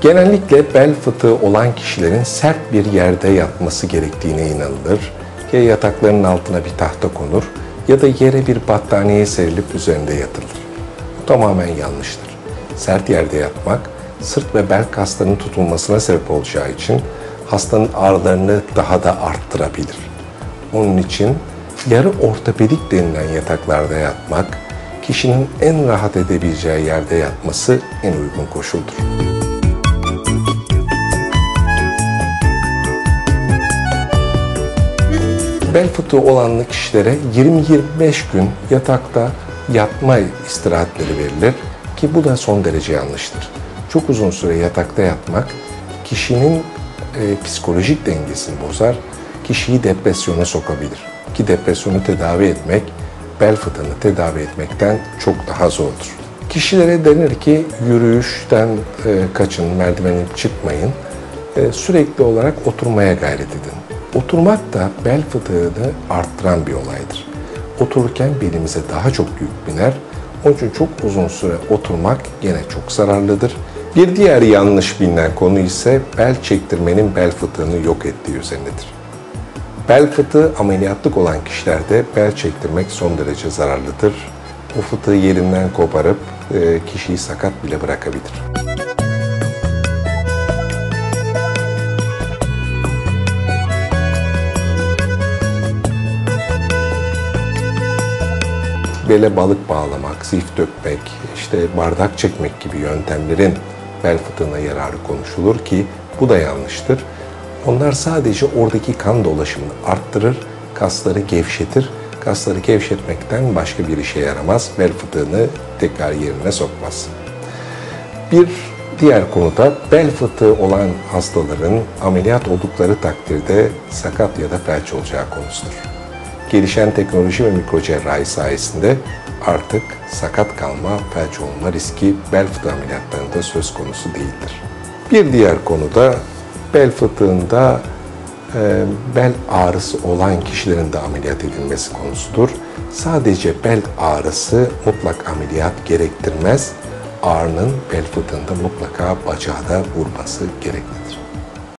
Genellikle bel fıtığı olan kişilerin sert bir yerde yatması gerektiğine inanılır. Ya yataklarının altına bir tahta konur ya da yere bir battaniye serilip üzerinde yatılır. Bu tamamen yanlıştır. Sert yerde yatmak sırt ve bel kaslarının tutulmasına sebep olacağı için hastanın ağrılarını daha da arttırabilir. Onun için yarı ortopedik denilen yataklarda yatmak, kişinin en rahat edebileceği yerde yatması en uygun koşuldur. Bel fıtığı olanlı kişilere 20-25 gün yatakta yatma istirahatleri verilir ki bu da son derece yanlıştır. Çok uzun süre yatakta yatmak kişinin e, psikolojik dengesini bozar, kişiyi depresyona sokabilir. Ki depresyonu tedavi etmek, bel fıtığını tedavi etmekten çok daha zordur. Kişilere denir ki yürüyüşten e, kaçın, merdiveni çıkmayın, e, sürekli olarak oturmaya gayret edin. Oturmak da bel fıtığını arttıran bir olaydır. Otururken belimize daha çok yük biner. Onun için çok uzun süre oturmak yine çok zararlıdır. Bir diğer yanlış bilinen konu ise bel çektirmenin bel fıtığını yok ettiği üzerindedir. Bel fıtığı ameliyatlık olan kişilerde bel çektirmek son derece zararlıdır. Bu fıtığı yerinden koparıp e, kişiyi sakat bile bırakabilir. Bele balık bağlamak, zift dökmek, işte bardak çekmek gibi yöntemlerin bel fıtığına yararı konuşulur ki bu da yanlıştır. Onlar sadece oradaki kan dolaşımını arttırır, kasları gevşetir. Kasları gevşetmekten başka bir işe yaramaz. Bel fıtığını tekrar yerine sokmaz. Bir diğer konuda bel fıtığı olan hastaların ameliyat oldukları takdirde sakat ya da felç olacağı konusudur. Gelişen teknoloji ve mikrocerrahi sayesinde artık sakat kalma, felç olma riski bel fıtığı ameliyatlarında söz konusu değildir. Bir diğer konu da bel fıtığında e, bel ağrısı olan kişilerin de ameliyat edilmesi konusudur. Sadece bel ağrısı mutlak ameliyat gerektirmez. Ağrının bel fıtığında mutlaka bacağı da vurması gereklidir.